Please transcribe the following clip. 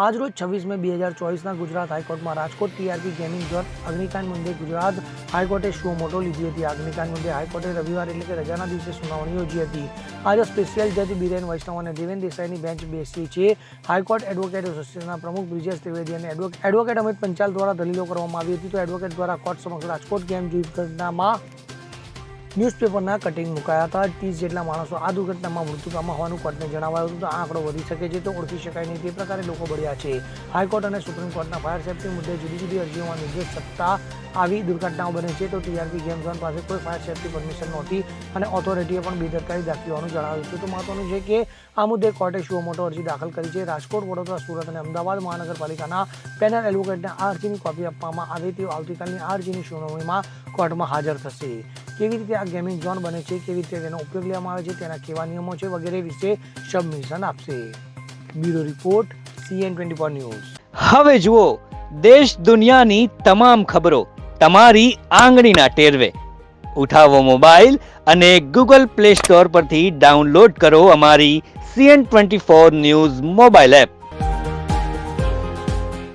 આજરોજ છવ્વીસ મે બે હજાર ચોવીસના ગુજરાત હાઈકોર્ટમાં રાજકોટ ટીઆરપી ગેમિંગ ઝોન અગ્નિકાંડ મુદ્દે ગુજરાત હાઈકોર્ટે શું મોટો લીધી હતી. અગ્નિકાંડ મુદ્દે હાઈકોર્ટે રવિવાર એટલે કે રજાના દિવસે સુનાવણી યોજી હતી. આજે સ્પેશિયલ જજ બિરેન વૈષ્ણવ અને દેવેન દેસાઈની બેન્ચ બેસી છે. હાઈકોર્ટ એડવોકેટ એસોસિએશનના પ્રમુખ બ્રિજેશ ત્રિવેદી અને એડવોકેટ અમિત પંચાલ દ્વારા દલીલો કરવામાં આવી હતી. તો એડવોકેટ દ્વારા કોર્ટ સમક્ષ રાજકોટ ગેમ દુર્ઘટનામાં ન્યૂઝપેપરના કટિંગ મુકાયા હતા. ત્રીસ જેટલા માણસો આ દુર્ઘટનામાં મૃત્યુ પામ્યા હોવાનું કોર્ટને જણાવાયું હતું. આ આંકડો વધી શકે છે તો ઓળખી શકાય નહીં. તે પ્રકારે લોકો બળ્યા છે. હાઈકોર્ટ અને સુપ્રીમ કોર્ટના ફાયર સેફ્ટી મુદ્દે જુદી જુદી અરજીઓમાં નિર્દેશ સત્તા આવી દુર્ઘટનાઓ બને છે. તો ટીઆરપી ગેમ ઝોન પાસે કોઈ ફાયર સેફ્ટી પરમિશન નહોતી અને ઓથોરિટીએ પણ બેદરકારી દાખવી હોવાનું જણાવ્યું હતું. તો મહત્વનું છે કે આ મુદ્દે કોર્ટે શું મોટો અરજી દાખલ કરી છે. રાજકોટ, વડોદરા, સુરત અને અમદાવાદ મહાનગરપાલિકાના પેનલ એડવોકેટને આ અરજીની કોપી આપવામાં આવે તેઓ આવતીકાલની આ અરજીની સુનાવણીમાં કોર્ટમાં હાજર થશે. કેવી રીતે આ ગેમિંગ ઝોન બને છે, કેવી રીતે તેનો ઉપયોગ લેવામાં આવે છે, તેના કેવા નિયમો છે વગેરે વિશે સબમિશન આપશે. Bureau report CN twenty four news. હવે જુઓ, દેશ દુનિયાની તમામ ખબરો તમારી આંગળીના ટેરવે. ઉઠાવો મોબાઈલ અને ગૂગલ પ્લે સ્ટોર પરથી ડાઉનલોડ કરો અમારી CN twenty four news mobile app